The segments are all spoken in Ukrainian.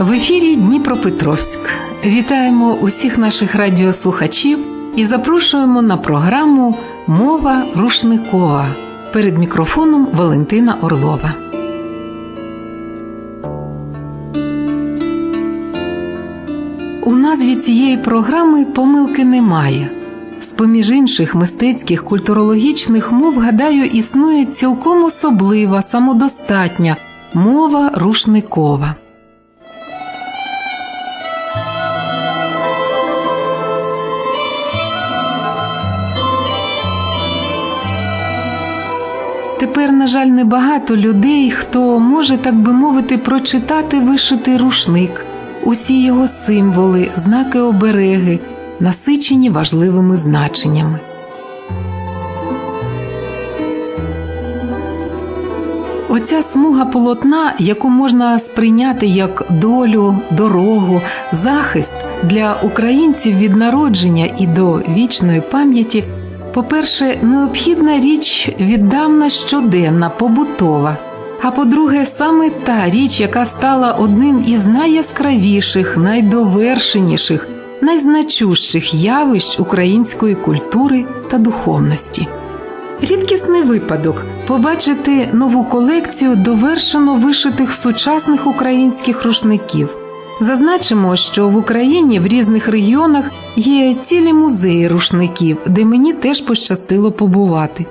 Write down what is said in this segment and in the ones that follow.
В ефірі Дніпропетровськ. Вітаємо усіх наших радіослухачів і запрошуємо на програму Мова рушникова перед мікрофоном Валентина Орлова. У назві цієї програми помилки немає. Поміж інших мистецьких культурологічних мов, гадаю, існує цілком особлива, самодостатня мова рушникова. Тепер, на жаль, небагато людей, хто може, так би мовити, прочитати вишитий рушник, усі його символи, знаки обереги, насичені важливими значеннями. Оця смуга полотна, яку можна сприйняти як долю, дорогу, захист для українців від народження і до вічної пам'яті, по-перше, необхідна річ віддавна щоденна, побутова. А по-друге, саме та річ, яка стала одним із найяскравіших, найдовершеніших, найзначущих явищ української культури та духовності. Рідкісний випадок побачити нову колекцію довершено вишитих сучасних українських рушників. Зазначимо, що в Україні в різних регіонах є цілі музеї рушників, де мені теж пощастило побувати.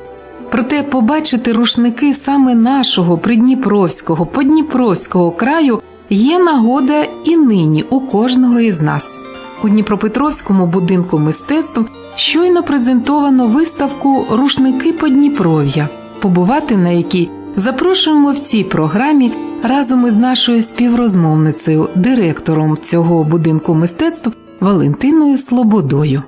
Проте побачити рушники саме нашого придніпровського, подніпровського краю є нагода і нині у кожного із нас. У Дніпропетровському будинку мистецтв щойно презентовано виставку Рушники Подніпров'я, побувати на якій запрошуємо в цій програмі разом із нашою співрозмовницею, директором цього будинку мистецтв Валентиною Слободою.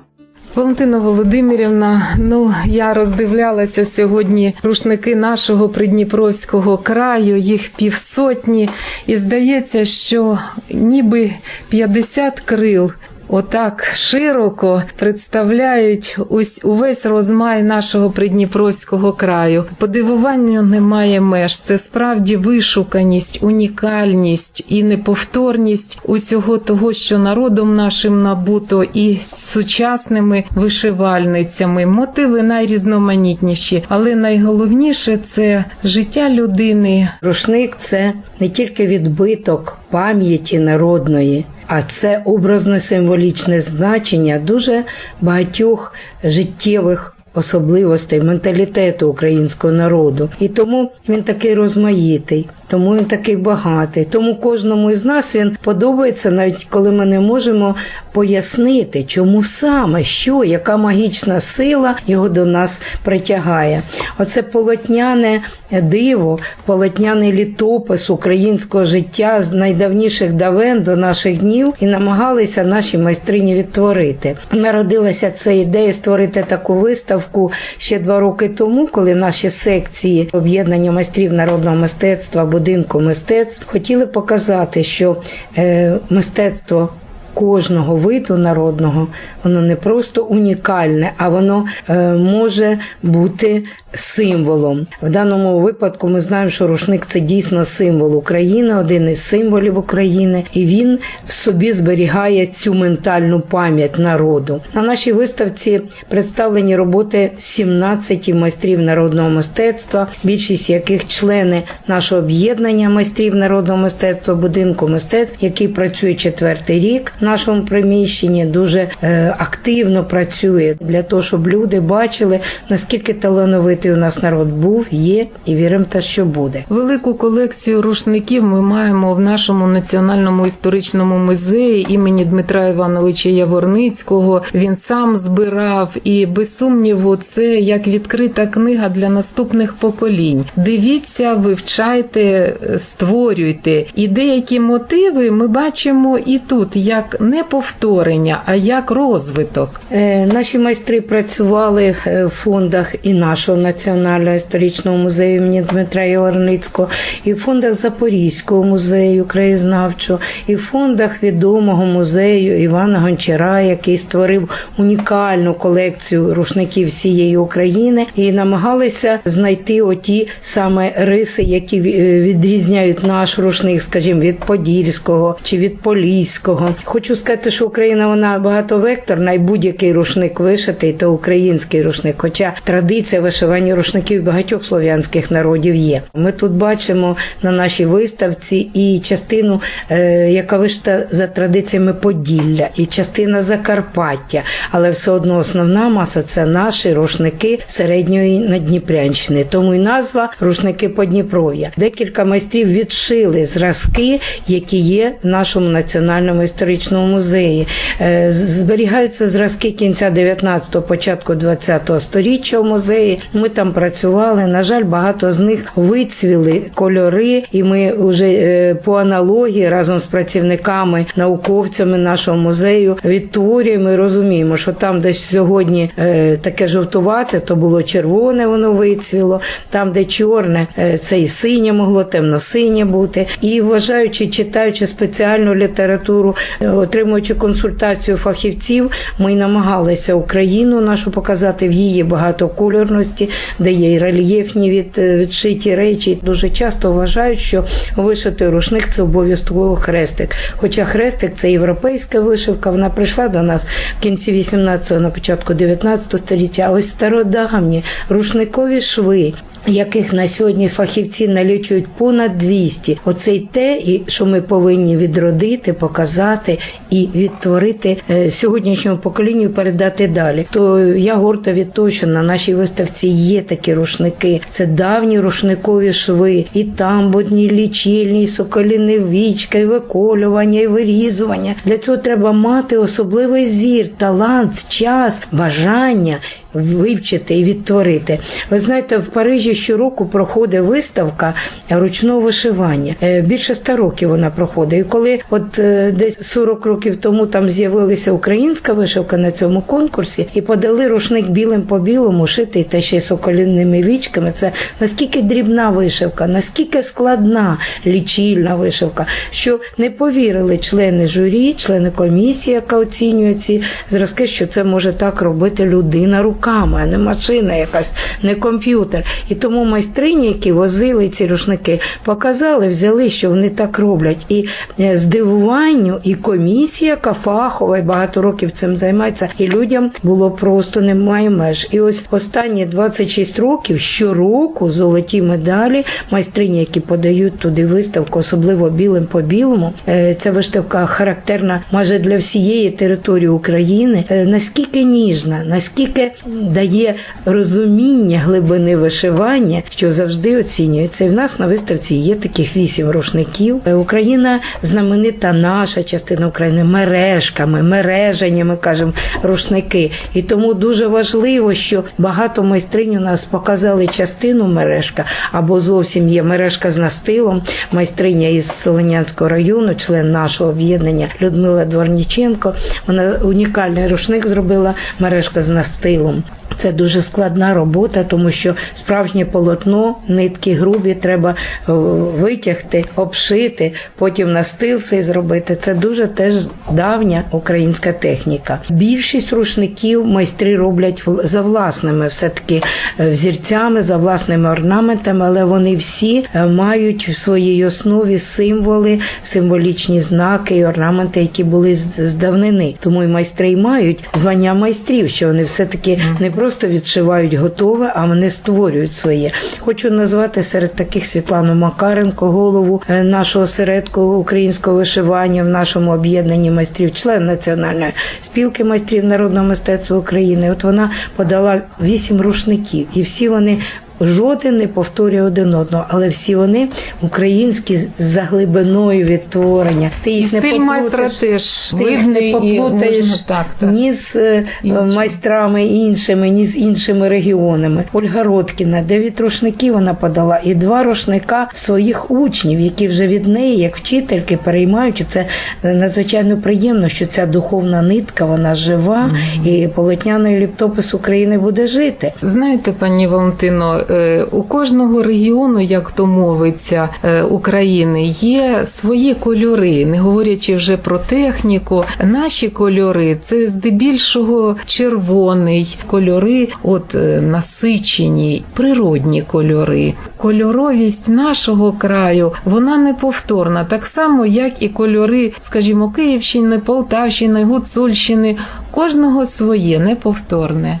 Валентина Володимирівна, ну я роздивлялася сьогодні рушники нашого придніпровського краю, їх півсотні, і здається, що ніби 50 крил отак широко представляють ось увесь розмай нашого придніпровського краю. Подивуванню немає меж. Це справді вишуканість, унікальність і неповторність усього того, що народом нашим набуто, і сучасними вишивальницями. Мотиви найрізноманітніші, але найголовніше це життя людини. Рушник це не тільки відбиток пам'яті народної, а це образне символічне значення дуже багатьох життєвих особливостей менталітету українського народу. І тому він такий розмаїтий, тому він такий багатий. Тому кожному із нас він подобається, навіть коли ми не можемо пояснити, чому саме, що, яка магічна сила його до нас притягає. Оце полотняне диво, полотняний літопис українського життя з найдавніших давен до наших днів і намагалися наші майстрині відтворити. Народилася ця ідея створити таку виставку ще два роки тому, коли наші секції об'єднання майстрів народного мистецтва, будинку мистецтв хотіли показати, що е, мистецтво. Кожного виду народного воно не просто унікальне, а воно е, може бути символом. В даному випадку ми знаємо, що рушник це дійсно символ України, один із символів України, і він в собі зберігає цю ментальну пам'ять народу. На нашій виставці представлені роботи 17 майстрів народного мистецтва, більшість яких члени нашого об'єднання майстрів народного мистецтва, будинку мистецтв, який працює четвертий рік нашому приміщенні, дуже е, активно працює для того, щоб люди бачили наскільки талановитий у нас народ був, є і віримо, те, що буде. Велику колекцію рушників ми маємо в нашому національному історичному музеї імені Дмитра Івановича Яворницького. Він сам збирав, і без сумніву, це як відкрита книга для наступних поколінь. Дивіться, вивчайте, створюйте. І деякі мотиви ми бачимо і тут як не повторення, а як розвиток. Е, Наші майстри працювали е, в фондах і нашого Національного історичного музею імені Дмитра Єлорницького, і в фондах Запорізького музею краєзнавчого, і в фондах відомого музею Івана Гончара, який створив унікальну колекцію рушників всієї України, і намагалися знайти оті саме риси, які е, відрізняють наш рушник, скажімо, від Подільського чи від Поліського. Хочу сказати, що Україна вона багатовекторна, і будь-який рушник вишитий, то український рушник. Хоча традиція вишивання рушників багатьох слов'янських народів є. Ми тут бачимо на нашій виставці і частину, е, яка вишита за традиціями Поділля, і частина Закарпаття, але все одно основна маса це наші рушники середньої Надніпрянщини. Тому і назва рушники Подніпров'я. Декілька майстрів відшили зразки, які є в нашому національному історичному музеї. Е, Зберігаються зразки кінця 19-го, початку 20-го сторіччя в музеї. Ми там працювали. На жаль, багато з них вицвіли кольори, і ми вже е, по аналогії разом з працівниками, науковцями нашого музею відтворюємо і розуміємо, що там, де сьогодні е, таке жовтувате, то було червоне, воно вицвіло. Там, де чорне, це і синє могло, темно-синє бути. І вважаючи, читаючи спеціальну літературу, отримуючи консультацію фахівців, ми й намагалися Україну нашу показати в її багатокольорності, де є і рельєфні від, е, відшиті речі. Дуже часто вважають, що вишитий рушник це обов'язково хрестик. Хоча хрестик це європейська вишивка, вона прийшла до нас в кінці 18-го, на початку 19 століття. Ось стародавні рушникові шви. Яких на сьогодні фахівці налічують понад 200. Оце й те, і що ми повинні відродити, показати і відтворити е, сьогоднішньому поколінню, і передати далі. То я горда від того, що на нашій виставці є такі рушники. Це давні рушникові шви, і тамбурні, лічильні, і соколіни вічка, і виколювання, і вирізування. Для цього треба мати особливий зір, талант, час, бажання вивчити і відтворити. Ви знаєте, в Парижі щороку проходить виставка ручного вишивання. Е, Більше ста років вона проходить. І коли от е, десь 40 років тому там з'явилася українська вишивка на цьому конкурсі і подали рушник білим по білому, шитий та ще й соколінними вічками. Це наскільки дрібна вишивка, наскільки складна лічильна вишивка, що не повірили члени журі, члени комісії, яка оцінює ці зразки, що це може так робити людина руками, а не машина якась, не комп'ютер. І тому майстрині, які возили ці рушники, показали, взяли, що вони так роблять. І е, здивуванню, і комісія, яка фахова, і багато років цим займається, і людям було просто немає меж. І ось останні 26 років щороку золоті медалі майстрині, які подають туди виставку, особливо білим по білому. Е, Ця виставка характерна майже для всієї території України. Е, Наскільки ніжна, наскільки дає розуміння глибини вишивання, що завжди оцінюється. І в нас на виставці є таких вісім рушників. Е, Україна знаменита наша частина України мережками, мереження, ми кажемо, рушники. І тому дуже важливо, що багато майстринь у нас показали частину мережка, або зовсім є мережка з настилом. Майстриня із Солонянського району, член нашого об'єднання Людмила Дворніченко. Вона унікальний рушник зробила мережка з настилом. Це дуже складна робота, тому що справжнє полотно, нитки грубі, треба е, витягти, обшити, потім настил цей зробити. Це дуже теж давня українська техніка. Більшість рушників майстри роблять за власними все-таки е, взірцями, за власними орнаментами, але вони всі е, мають в своїй основі символи, символічні знаки і орнаменти, які були з з давнини. Тому і майстри мають звання майстрів, що вони все-таки не просто відшивають готове, а вони створюють своє. Хочу назвати серед таких Світлану Макаренко, голову е, нашого осередку українського вишивання в нашому об'єднанні майстрів, член національної спілки майстрів народного мистецтва України. От вона подала вісім рушників, і всі вони жоден не повторює один одного, але всі вони українські з- за глибиною відтворення. Ти І їх не стиль майстра теж Ти їх не і поплутаєш можна так, так. ні з е, Інші. майстрами іншими, ні з іншими регіонами. Ольга Роткіна, дев'ять рушників вона подала, і два рушника своїх учнів, які вже від неї, як вчительки, переймають. І Це е, надзвичайно приємно, що ця духовна нитка вона жива, і полотняний ліптопис України буде жити. Знаєте, пані Валентино, у кожного регіону, як то мовиться, е, України є свої кольори, не говорячи вже про техніку. Наші кольори це здебільшого червоний кольори, от е, насичені, природні кольори. Кольоровість нашого краю вона неповторна, так само як і кольори, скажімо, Київщини, Полтавщини, Гуцульщини. Кожного своє неповторне.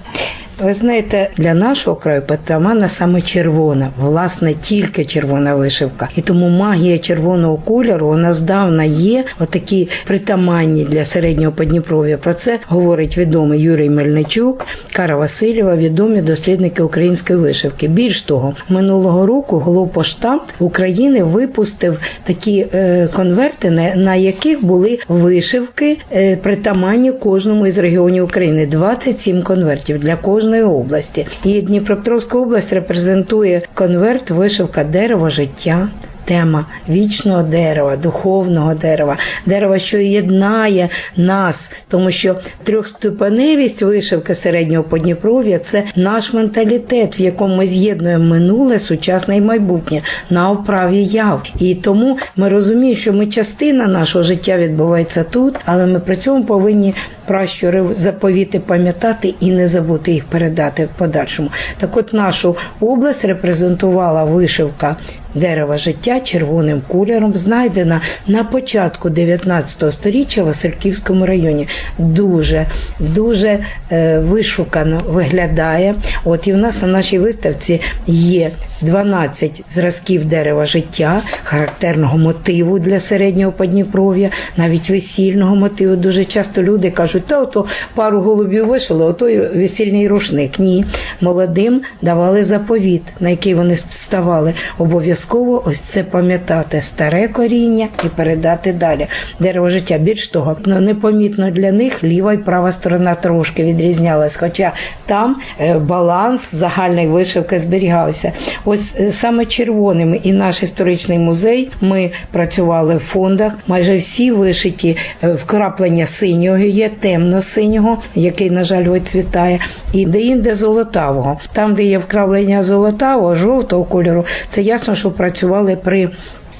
Ви знаєте, для нашого краю притаманна саме червона, власне, тільки червона вишивка. І тому магія червоного кольору вона здавна є отакі притаманні для середнього Подніпров'я. Про це говорить відомий Юрій Мельничук, Кара Васильєва, відомі дослідники української вишивки. Більш того, минулого року Головпоштамт України випустив такі е, конверти, на, яких були вишивки е, притаманні кожному із регіонів України. 27 конвертів для кожної області. І Дніпропетровська область репрезентує конверт вишивка дерева життя. Тема вічного дерева, духовного дерева, дерева, що єднає нас, тому що трьохступеневість вишивки середнього Подніпров'я це наш менталітет, в якому ми з'єднуємо минуле, сучасне і майбутнє на вправі яв. І тому ми розуміємо, що ми частина нашого життя відбувається тут, але ми при цьому повинні пращури заповіти пам'ятати і не забути їх передати в подальшому. Так от нашу область репрезентувала вишивка дерева життя червоним кольором, знайдена на початку 19 століття в Васильківському районі. Дуже, дуже е, вишукано виглядає. От і в нас на нашій виставці є 12 зразків дерева життя, характерного мотиву для середнього Подніпров'я, навіть весільного мотиву. Дуже часто люди кажуть, та ото пару голубів вишили, ото весільний рушник. Ні, молодим давали заповіт, на який вони ставали. Обов'язково ось це пам'ятати старе коріння і передати далі. Дерево життя. Більш того, ну, непомітно для них ліва і права сторона трошки відрізнялась, хоча там е, баланс загальної вишивки зберігався. Ось е, саме червоними і наш історичний музей. Ми працювали в фондах. Майже всі вишиті е, вкраплення синього є, темно-синього, який, на жаль, вицвітає, і де-інде золотавого. Там, де є вкраплення золотавого, жовтого кольору, це ясно, що працювали при.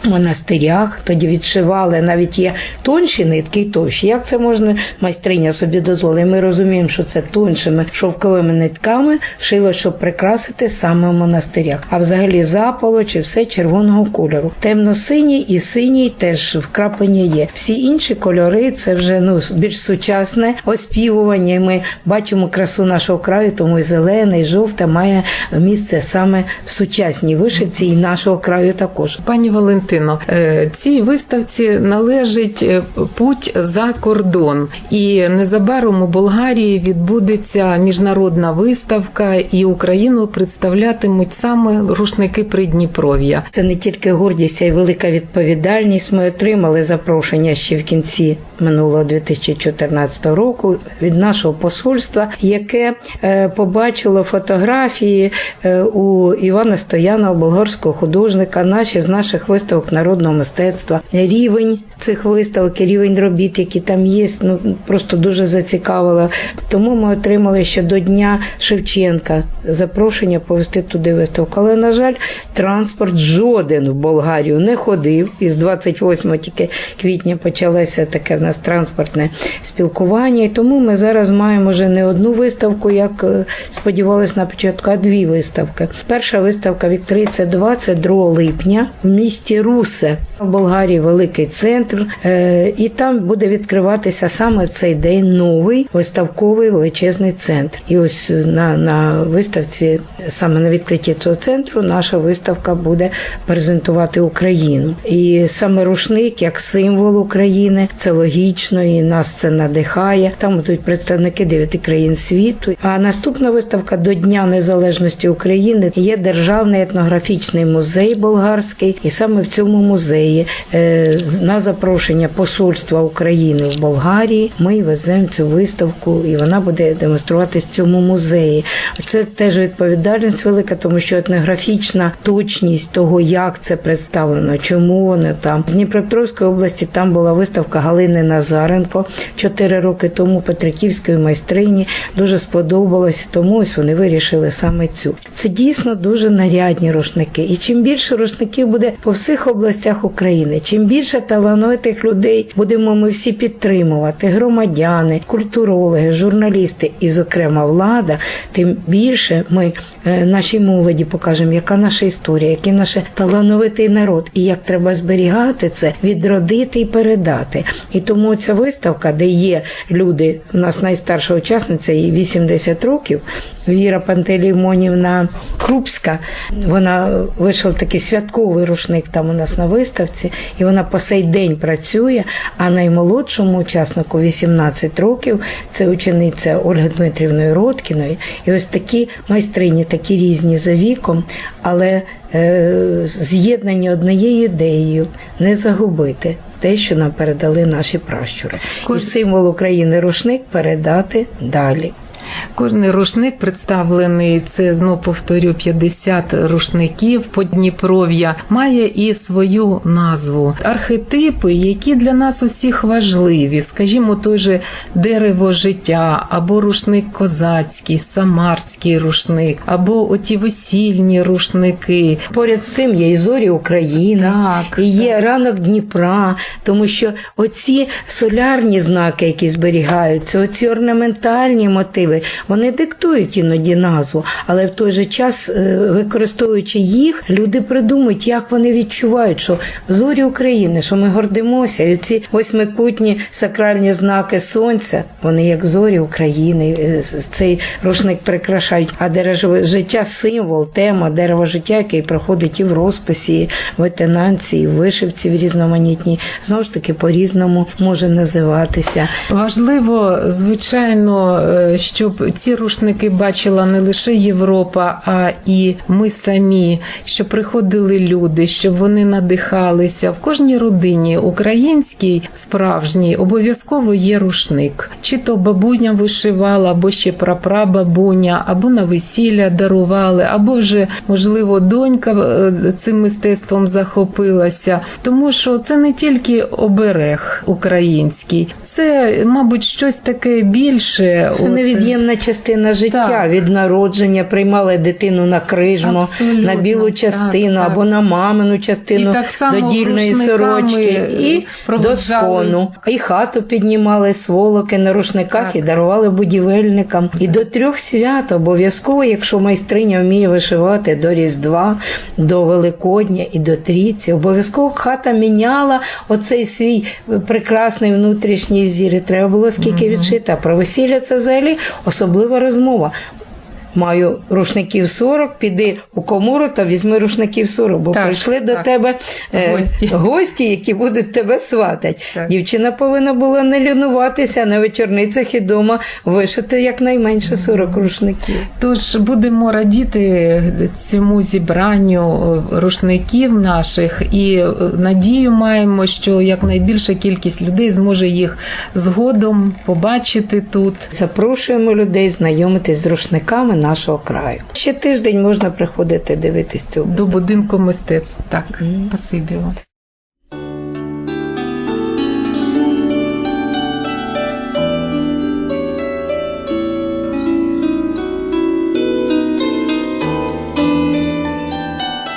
Монастирях тоді відшивали навіть є тонші нитки і товщі. Як це можна майстриня собі дозволити? Ми розуміємо, що це тоншими шовковими нитками шило, щоб прикрасити саме в монастирях. А взагалі заполочі все червоного кольору. Темно-синій і синій теж вкраплення є. Всі інші кольори це вже ну більш сучасне оспівування. Ми бачимо красу нашого краю, тому і зелене, і жовте має місце саме в сучасній вишивці і нашого краю також. Пані Валентино, е, цій виставці належить е, путь за кордон, і незабаром у Болгарії відбудеться міжнародна виставка, і Україну представлятимуть саме рушники Придніпров'я. Це не тільки гордість, а й велика відповідальність. Ми отримали запрошення ще в кінці минулого 2014 року від нашого посольства, яке е, побачило фотографії е, у Івана Стоянова, болгарського художника, наші з наших виставок народного мистецтва. Рівень цих виставок, рівень робіт, які там є, ну просто дуже зацікавило. Тому ми отримали ще до Дня Шевченка запрошення повести туди виставку. Але, на жаль, транспорт жоден в Болгарію не ходив. Із 28 тільки квітня почалося таке в нас транспортне спілкування. І тому ми зараз маємо вже не одну виставку, як е, сподівалися на початку, а дві виставки. Перша виставка відкриється 22 липня в місті Русе. В Болгарії великий центр, е, і там буде відкриватися саме в цей день новий виставковий величезний центр. І ось на, на виставці, саме на відкритті цього центру, наша виставка буде презентувати Україну. І саме рушник як символ України, це логічно. Вічної. Нас це надихає. Там будуть представники дев'яти країн світу. А наступна виставка до Дня Незалежності України є державний етнографічний музей болгарський, і саме в цьому музеї е, на запрошення посольства України в Болгарії ми веземо цю виставку, і вона буде демонструватися в цьому музеї. Це теж відповідальність велика, тому що етнографічна точність того, як це представлено, чому вони там з Дніпропетровської області. Там була виставка Галини Назаренко чотири роки тому Петриківської майстрині. Дуже сподобалося, тому ось вони вирішили саме цю. Це дійсно дуже нарядні рушники. І чим більше рушників буде по всіх областях України, чим більше талановитих людей будемо ми всі підтримувати, громадяни, культурологи, журналісти і, зокрема, влада, тим більше ми е, нашій молоді покажемо, яка наша історія, який наш талановитий народ, і як треба зберігати це, відродити і передати. І тому ця виставка, де є люди, у нас найстарша учасниця, їй 80 років. Віра Пантелеймонівна Крупська, вона вийшов такий святковий рушник там у нас на виставці, і вона по сей день працює. А наймолодшому учаснику 18 років це учениця Ольги Дмитрівної Роткіної. І ось такі майстрині, такі різні за віком, але е, з'єднані однією ідеєю не загубити. Те, що нам передали наші пращури, і символ України рушник передати далі. Кожний рушник представлений, це знов повторю 50 рушників Подніпров'я, має і свою назву. Архетипи, які для нас усіх важливі, скажімо, той же дерево життя, або рушник козацький, самарський рушник, або оті весільні рушники. Поряд з цим є і зорі України, Так, і є ранок Дніпра, тому що оці солярні знаки, які зберігаються, оці орнаментальні мотиви, вони диктують іноді назву, але в той же час, е, використовуючи їх, люди придумують, як вони відчувають, що зорі України, що ми гордимося, і ці восьмикутні сакральні знаки сонця, вони як зорі України. е, Цей рушник прикрашають. А дерево життя символ, тема дерева життя, який проходить і в розписі, і в етенанці, і в вишивці в різноманітній, знову ж таки по-різному може називатися. Важливо, звичайно, е, щоб ці рушники бачила не лише Європа, а і ми самі, щоб приходили люди, щоб вони надихалися. В кожній родині українській справжній обов'язково є рушник. Чи то бабуня вишивала, або ще прапрабабуня, або на весілля дарували, або вже можливо донька е, цим мистецтвом захопилася. Тому що це не тільки оберег український, це, мабуть, щось таке більше. Це От, невід'ємна частина життя. Так. Від народження приймали дитину на крижмо, Абсолютно, на білу частину так. або на мамину частину І так само до дільної сорочки, і до скону. І хату піднімали сволоки на рушниках Так. і дарували будівельникам. І до трьох свят обов'язково, якщо майстриня вміє вишивати до Різдва, до Великодня і до Трійці, обов'язково хата міняла оцей свій прекрасний внутрішній взір. І треба було скільки відшити. А про весілля це взагалі особлива розмова. Маю рушників 40, піди у комору та візьми рушників 40, бо Так, прийшли до тебе е, Гості. гості, які будуть тебе сватати. Так. Дівчина повинна була не лінуватися на вечорницях і дома вишити якнайменше 40 рушників. Тож будемо радіти цьому зібранню е, рушників наших і е, надію маємо, що якнайбільша кількість людей зможе їх згодом побачити тут. Запрошуємо людей знайомитись з рушниками нашого краю. Ще тиждень можна приходити дивитись цю До будинку мистецтв. Так, спасибі вам.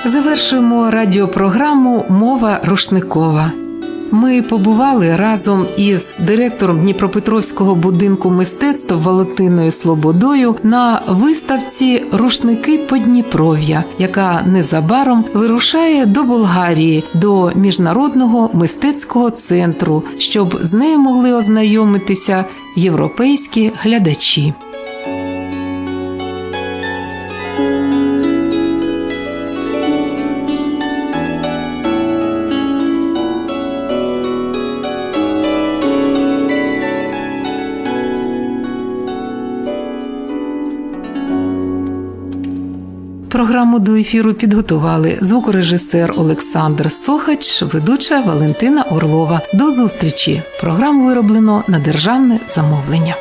Завершуємо радіопрограму Мова рушникова. Ми побували разом із директором Дніпропетровського будинку мистецтв Валентиною Слободою на виставці Рушники Подніпров'я, яка незабаром вирушає до Болгарії до міжнародного мистецького центру, щоб з нею могли ознайомитися європейські глядачі. Програму до ефіру підготували звукорежисер Олександр Сохач, ведуча Валентина Орлова. До зустрічі. Програму вироблено на державне замовлення.